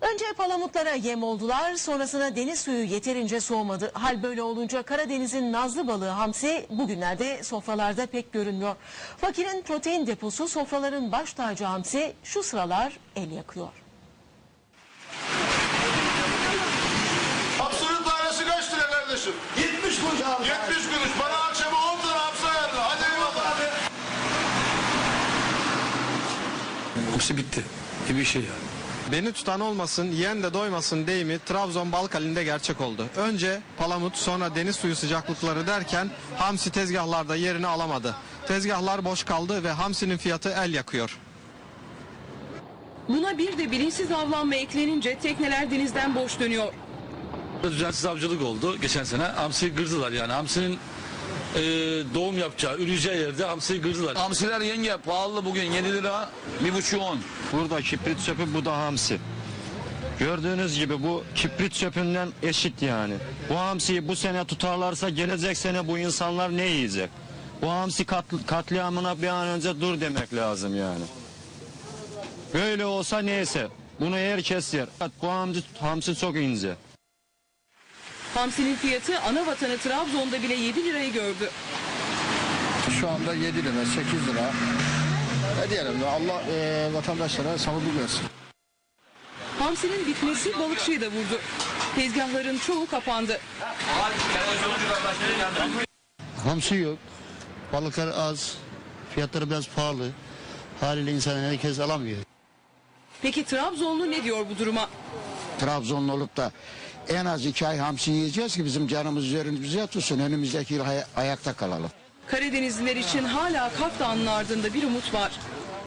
Önce palamutlara yem oldular, sonrasında deniz suyu yeterince soğumadı. Hal böyle olunca Karadeniz'in nazlı balığı hamsi bugünlerde sofralarda pek görünmüyor. Fakirin protein deposu sofraların baş tacı hamsi şu sıralar el yakıyor. Hapsının tanesi kaç lira kardeşim? 70 kuruş abi. 70 kuruş. Bana akşama 10 tane hapse verdi. Hadi eyvallah. Hepsi bitti gibi bir şey yani. Beni tutan olmasın, yiyen de doymasın deyimi Trabzon Balkali'nde gerçek oldu. Önce palamut, sonra deniz suyu sıcaklıkları derken hamsi tezgahlarda yerini alamadı. Tezgahlar boş kaldı ve hamsinin fiyatı el yakıyor. Buna bir de bilinçsiz avlanma eklenince tekneler denizden boş dönüyor. Düzensiz avcılık oldu geçen sene. Hamsiyi kırdılar yani. Hamsinin e, doğum yapacağı, üreyeceği yerde hamsiyi kırdılar. Hamsiler yenge pahalı bugün 7 lira bir buçuk 10. Burada kibrit çöpü bu da hamsi. Gördüğünüz gibi bu kibrit çöpünden eşit yani. Bu hamsiyi bu sene tutarlarsa gelecek sene bu insanlar ne yiyecek? Bu hamsi kat- katliamına bir an önce dur demek lazım yani. Böyle olsa neyse. Bunu herkes yer. Bu hamsi, hamsi çok ince. Hamsinin fiyatı ana vatanı Trabzon'da bile 7 lirayı gördü. Şu anda 7 lira, 8 lira. Ne diyelim Allah e, vatandaşlara sabırlı versin. Hamsinin bitmesi balıkçıyı da vurdu. Tezgahların çoğu kapandı. Hamsi yok. Balıklar az. Fiyatları biraz pahalı. Haliyle insan herkes alamıyor. Peki Trabzonlu ne diyor bu duruma? Trabzonlu olup da en az iki ay hamsi yiyeceğiz ki bizim canımız üzerimize tutsun. Önümüzdeki yıl hay- ayakta kalalım. Karadenizliler için hala Kaf Dağı'nın ardında bir umut var.